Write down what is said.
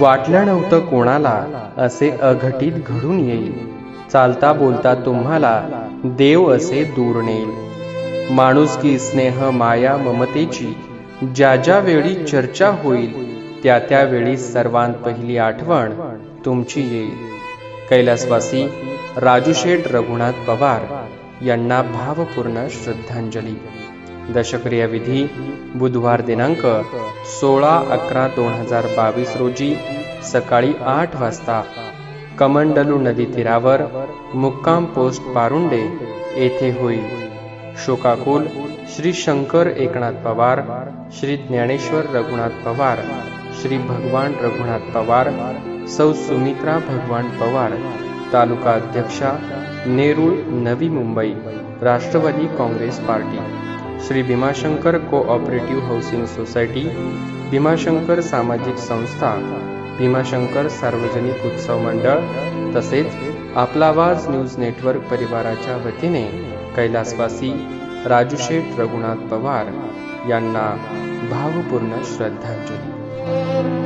वाटलं नव्हतं कोणाला असे अघटित घडून येईल. चालता बोलता तुम्हाला देव असे दूर नेईल. माणुसकी स्नेह माया ममतेची ज्या ज्या वेळी चर्चा होईल त्या त्या वेळी सर्वांत पहिली आठवण तुमची येईल. कैलासवासी राजूशेठ रघुनाथ पवार यांना भावपूर्ण श्रद्धांजली. दशक्रिया विधी बुधवार दिनांक सोळा अकरा दोन हजार बावीस रोजी सकाळी आठ वाजता कमंडलू नदी तीरावर मुक्काम पोस्ट पारुंडे येथे होईल शोकाकुल श्री शंकर एकनाथ पवार श्री ज्ञानेश्वर रघुनाथ पवार श्री भगवान रघुनाथ पवार सौ सुमित्रा भगवान पवार तालुका अध्यक्षा Nerul Navi Mumbai Rashtrawadi Congress party. Shri Bhimashankar cooperative housing society Bhimashankar सामाजिक संस्था भीमाशंकर सार्वजनिक उत्सव मंडळ तसेच आपला आवाज न्यूज नेटवर्क परिवाराच्या वतीने कैलासवासी राजूशेठ रघुनाथ पवार यांना भावपूर्ण श्रद्धांजली.